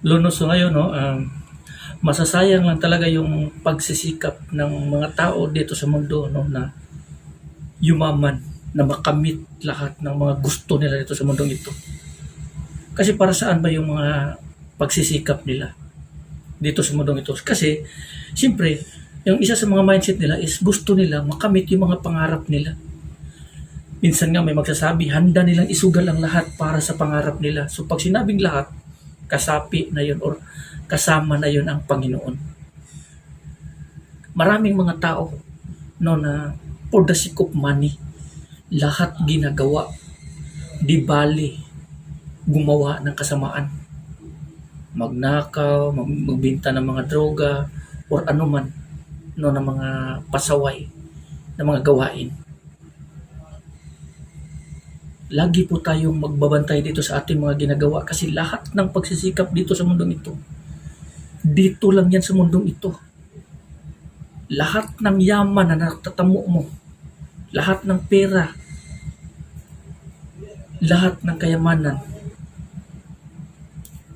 Lunos ngayon, no, um, masasayang lang talaga yung pagsisikap ng mga tao dito sa mundo no, na yumaman, na makamit lahat ng mga gusto nila dito sa mundong ito. Kasi para saan ba yung mga pagsisikap nila dito sa mundong ito? Kasi, siyempre, yung isa sa mga mindset nila is gusto nila makamit yung mga pangarap nila. Minsan nga may magsasabi, handa nilang isugal ang lahat para sa pangarap nila. So pag sinabing lahat, kasapi na yun or kasama na yun ang Panginoon. Maraming mga tao no na for the sake of money, lahat ginagawa, di bali gumawa ng kasamaan. Magnakaw, mag- magbinta ng mga droga, or anuman no ng mga pasaway ng mga gawain. Lagi po tayong magbabantay dito sa ating mga ginagawa kasi lahat ng pagsisikap dito sa mundong ito, dito lang yan sa mundong ito. Lahat ng yaman na natatamo mo, lahat ng pera, lahat ng kayamanan,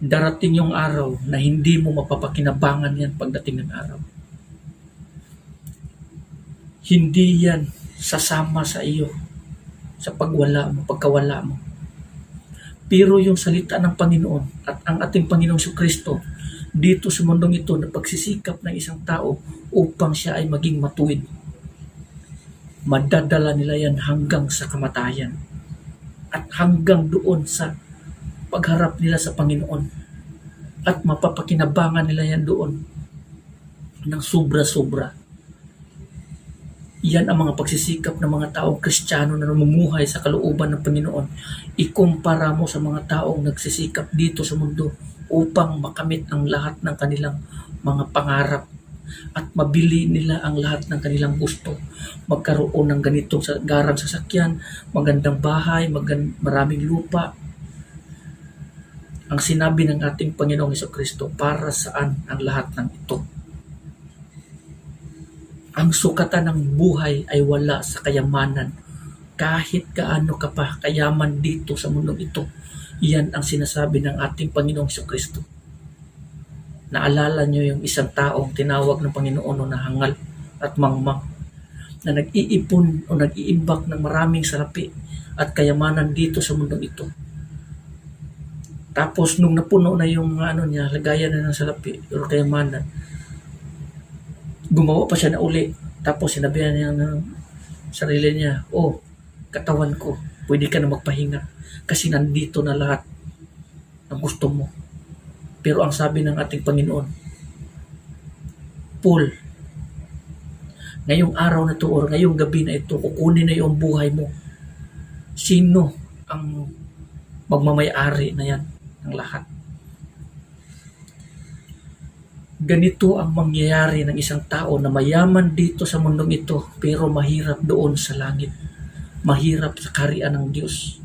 darating yung araw na hindi mo mapapakinabangan yan pagdating ng araw. Hindi yan sasama sa iyo sa pagwala mo, pagkawala mo. Pero yung salita ng Panginoon at ang ating Panginoong Hesus Kristo dito sa mundong ito na pagsisikap ng isang tao upang siya ay maging matuwid. Madadala nila yan hanggang sa kamatayan at hanggang doon sa pagharap nila sa Panginoon at mapapakinabangan nila yan doon ng sobra-sobra. Yan ang mga pagsisikap ng mga taong kristyano na namumuhay sa kalooban ng Panginoon. Ikumpara mo sa mga taong nagsisikap dito sa mundo upang makamit ang lahat ng kanilang mga pangarap at mabili nila ang lahat ng kanilang gusto. Magkaroon ng ganitong garang sasakyan, magandang bahay, magan- maraming lupa. Ang sinabi ng ating Panginoong Kristo, para saan ang lahat ng ito? Ang sukatan ng buhay ay wala sa kayamanan. Kahit gaano ka pa kayaman dito sa mundong ito, yan ang sinasabi ng ating Panginoong Kristo. Naalala niyo yung isang taong tinawag ng Panginoon na hangal at mangmang na nag-iipon o nag-iimbak ng maraming salapi at kayamanan dito sa mundong ito. Tapos nung napuno na yung ano niya, lagayan na ng salapi o kayamanan, gumawa pa siya na uli. Tapos sinabihan niya ng sarili niya, oh, katawan ko, pwede ka na magpahinga. Kasi nandito na lahat ng gusto mo. Pero ang sabi ng ating Panginoon, Paul, ngayong araw na to or ngayong gabi na ito, kukunin na yung buhay mo. Sino ang magmamayari na yan ng lahat? Ganito ang mangyayari ng isang tao na mayaman dito sa mundong ito pero mahirap doon sa langit. Mahirap sa karian ng Diyos.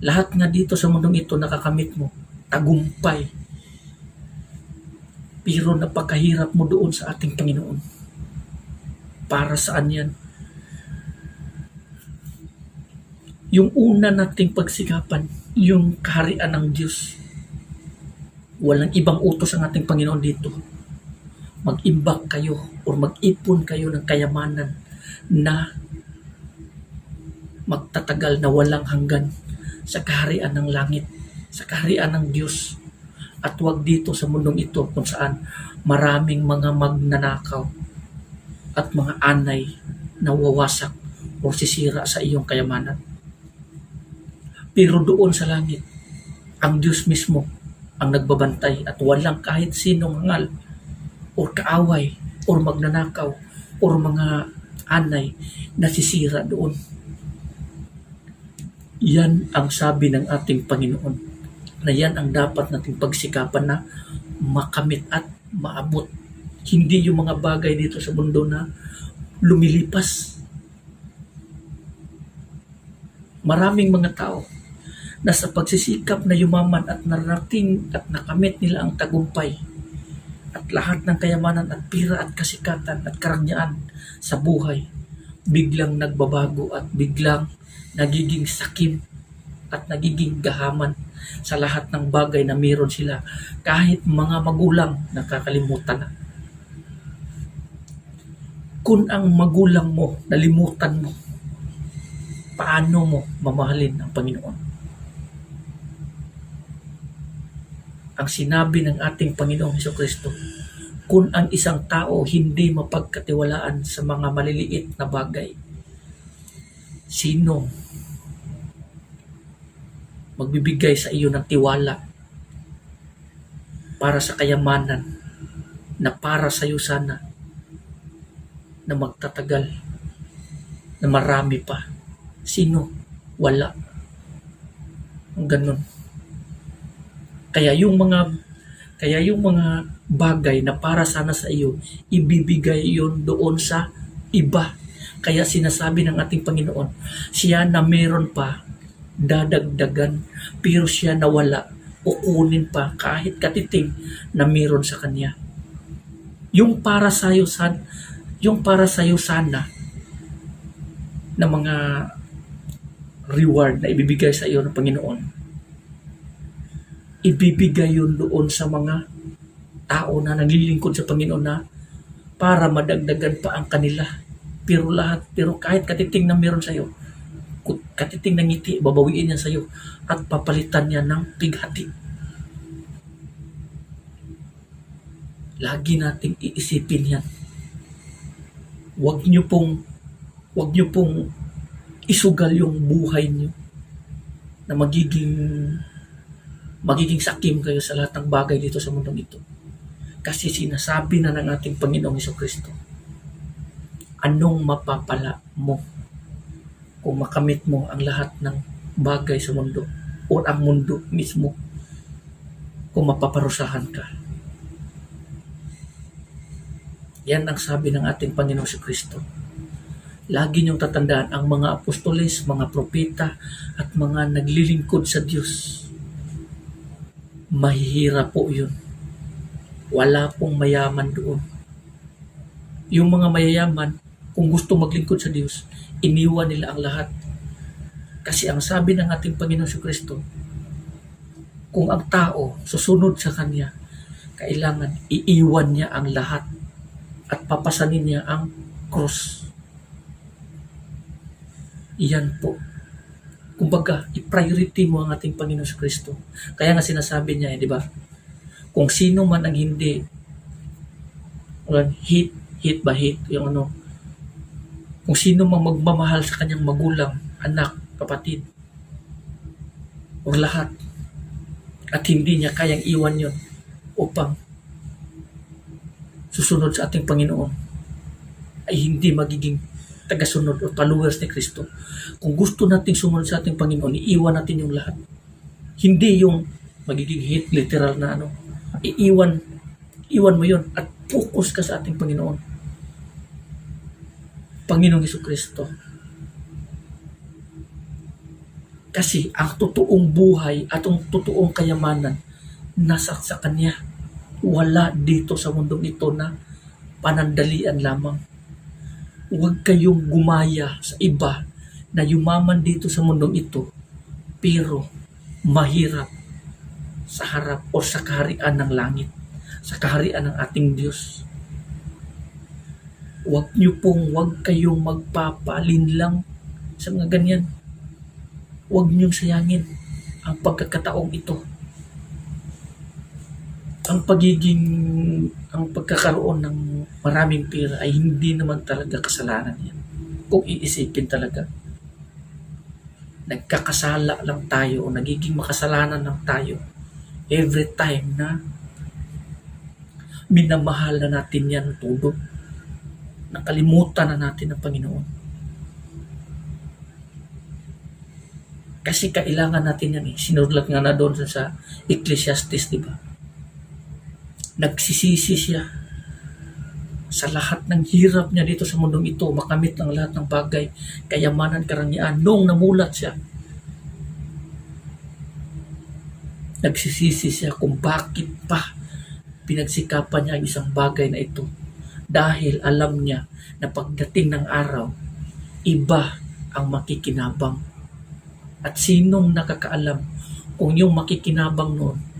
Lahat nga dito sa mundong ito nakakamit mo, tagumpay. Pero napakahirap mo doon sa ating Panginoon. Para saan yan? Yung una nating pagsikapan, yung kaharian ng Diyos Walang ibang utos ang ating Panginoon dito. Mag-imbak kayo or mag-ipon kayo ng kayamanan na magtatagal na walang hanggan sa kaharian ng langit, sa kaharian ng Diyos. At wag dito sa mundong ito kung saan maraming mga magnanakaw at mga anay na wawasak o sisira sa iyong kayamanan. Pero doon sa langit, ang Diyos mismo ang nagbabantay at walang kahit sinong hangal o kaaway o magnanakaw o mga anay na sisira doon. Yan ang sabi ng ating Panginoon na yan ang dapat nating pagsikapan na makamit at maabot. Hindi yung mga bagay dito sa mundo na lumilipas. Maraming mga tao na sa pagsisikap na yumaman at narating at nakamit nila ang tagumpay at lahat ng kayamanan at pira at kasikatan at karangyaan sa buhay biglang nagbabago at biglang nagiging sakim at nagiging gahaman sa lahat ng bagay na meron sila kahit mga magulang nakakalimutan na. Kung ang magulang mo nalimutan mo, paano mo mamahalin ang Panginoon? Ang sinabi ng ating Panginoong Heso Kristo, kung ang isang tao hindi mapagkatiwalaan sa mga maliliit na bagay, sino magbibigay sa iyo ng tiwala para sa kayamanan na para sa iyo sana na magtatagal na marami pa. Sino? Wala. Ang ganun. Kaya yung mga kaya yung mga bagay na para sana sa iyo, ibibigay yon doon sa iba. Kaya sinasabi ng ating Panginoon, siya na meron pa, dadagdagan, pero siya na wala, kukunin pa kahit katiting na meron sa kanya. Yung para sa iyo san, yung para sa iyo sana na mga reward na ibibigay sa iyo ng Panginoon, ibibigay yun doon sa mga tao na naglilingkod sa Panginoon na para madagdagan pa ang kanila. Pero lahat, pero kahit katiting na meron sa iyo, katiting na ngiti, babawiin niya sa iyo at papalitan niya ng pighati. Lagi nating iisipin yan. Huwag niyo pong huwag niyo pong isugal yung buhay niyo na magiging magiging sakim kayo sa lahat ng bagay dito sa mundong ito. Kasi sinasabi na ng ating Panginoong Iso Kristo, anong mapapala mo kung makamit mo ang lahat ng bagay sa mundo o ang mundo mismo kung mapaparusahan ka. Yan ang sabi ng ating Panginoong si Kristo. Lagi niyong tatandaan ang mga apostoles, mga propeta, at mga naglilingkod sa Diyos mahihirap po yun. Wala pong mayaman doon. Yung mga mayayaman, kung gusto maglingkod sa Diyos, iniwan nila ang lahat. Kasi ang sabi ng ating Panginoon si Kristo, kung ang tao susunod sa Kanya, kailangan iiwan niya ang lahat at papasanin niya ang cross. Iyan po kumbaga, i-priority mo ang ating Panginoon Kristo. Kaya nga sinasabi niya, eh, di ba? Kung sino man ang hindi hit, hit ba hit, yung ano, kung sino man magmamahal sa kanyang magulang, anak, kapatid, o lahat, at hindi niya kayang iwan yon upang susunod sa ating Panginoon, ay hindi magiging tagasunod o followers ni Kristo. Kung gusto nating sumunod sa ating Panginoon, iiwan natin yung lahat. Hindi yung magiging hit, literal na ano. Iiwan, iwan mo yon at focus ka sa ating Panginoon. Panginoong Iso Kristo. Kasi ang totoong buhay at ang totoong kayamanan nasa sa Kanya. Wala dito sa mundong ito na panandalian lamang huwag kayong gumaya sa iba na yumaman dito sa mundong ito pero mahirap sa harap o sa kaharian ng langit, sa kaharian ng ating Diyos. Huwag niyo pong huwag kayong magpapalin lang sa mga ganyan. Huwag niyong sayangin ang pagkakataong ito ang pagiging ang pagkakaroon ng maraming pera ay hindi naman talaga kasalanan yan. Kung iisipin talaga. Nagkakasala lang tayo o nagiging makasalanan lang tayo every time na minamahal na natin yan todo. Nakalimutan na natin ang Panginoon. Kasi kailangan natin yan eh. Sinurlat nga na doon sa Ecclesiastes, di ba? Nagsisisi siya sa lahat ng hirap niya dito sa mundong ito, makamit ang lahat ng bagay, kayamanan, karangyaan, noong namulat siya. Nagsisisi siya kung bakit pa pinagsikapan niya ang isang bagay na ito. Dahil alam niya na pagdating ng araw, iba ang makikinabang. At sinong nakakaalam kung yung makikinabang noon,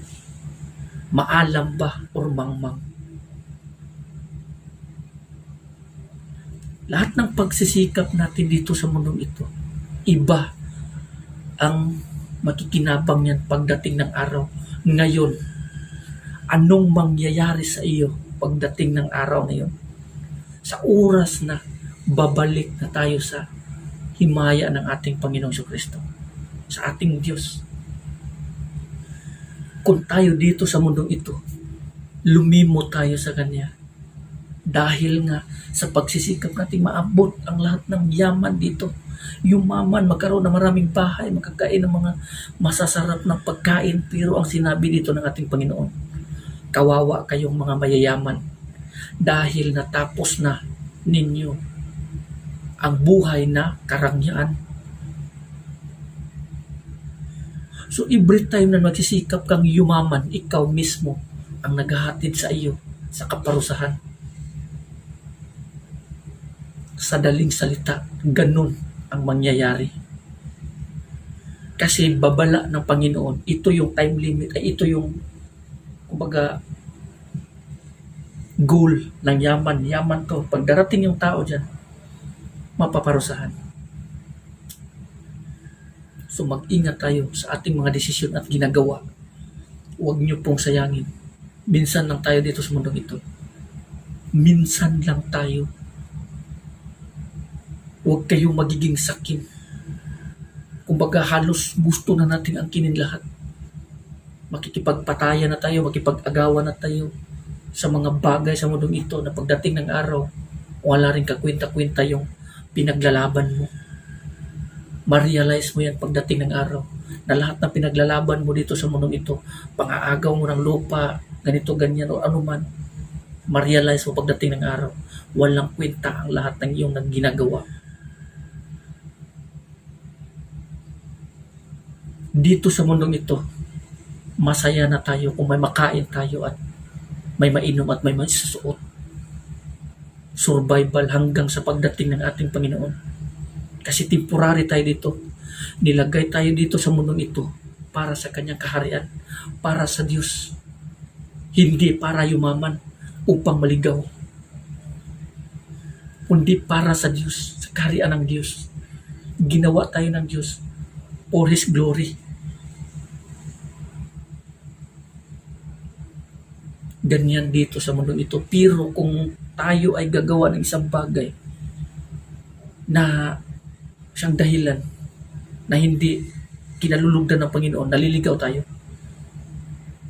maalam ba or mangmang? Lahat ng pagsisikap natin dito sa mundong ito, iba ang makikinabang niyan pagdating ng araw. Ngayon, anong mangyayari sa iyo pagdating ng araw na yun? Sa oras na babalik na tayo sa himaya ng ating Panginoong Kristo, sa ating Diyos. Kung tayo dito sa mundong ito, lumimo tayo sa Kanya. Dahil nga sa pagsisikap nating maabot ang lahat ng yaman dito. Yumaman, magkaroon ng maraming bahay, makakain ng mga masasarap na pagkain. Pero ang sinabi dito ng ating Panginoon, kawawa kayong mga mayayaman dahil natapos na ninyo ang buhay na karangyaan. So every time na magsisikap kang yumaman, ikaw mismo ang naghahatid sa iyo sa kaparusahan. Sa daling salita, ganun ang mangyayari. Kasi babala ng Panginoon, ito yung time limit, ay ito yung kumbaga goal ng yaman. Yaman to. Pag darating yung tao dyan, mapaparusahan. So mag-ingat tayo sa ating mga desisyon at ginagawa. Huwag niyo pong sayangin. Minsan lang tayo dito sa mundong ito. Minsan lang tayo. Huwag kayong magiging sakin. Kumbaga halos gusto na natin ang kinin lahat. Makikipagpatayan na tayo, makipag-agawan na tayo sa mga bagay sa mundong ito na pagdating ng araw, wala rin kakwenta-kwenta yung pinaglalaban mo. Ma-realize mo yan pagdating ng araw na lahat ng pinaglalaban mo dito sa mundong ito, pang-aagaw mo ng lupa, ganito, ganyan, o anuman, ma-realize mo pagdating ng araw, walang kwenta ang lahat ng iyong ginagawa. Dito sa mundong ito, masaya na tayo kung may makain tayo at may mainom at may masusuot. Survival hanggang sa pagdating ng ating Panginoon. Kasi temporary tayo dito. Nilagay tayo dito sa mundong ito para sa kanyang kaharian, para sa Diyos. Hindi para yumaman upang maligaw. Kundi para sa Diyos, sa kaharian ng Diyos. Ginawa tayo ng Diyos for His glory. ganyan dito sa mundong ito. Pero kung tayo ay gagawa ng isang bagay na siyang dahilan na hindi kinalulugdan ng Panginoon, naliligaw tayo.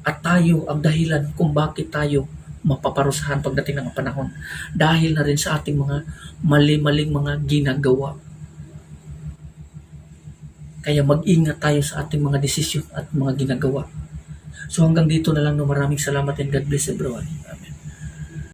At tayo ang dahilan kung bakit tayo mapaparusahan pagdating ng panahon. Dahil na rin sa ating mga mali-maling mga ginagawa. Kaya mag-ingat tayo sa ating mga desisyon at mga ginagawa. So hanggang dito na lang maraming salamat and God bless everyone.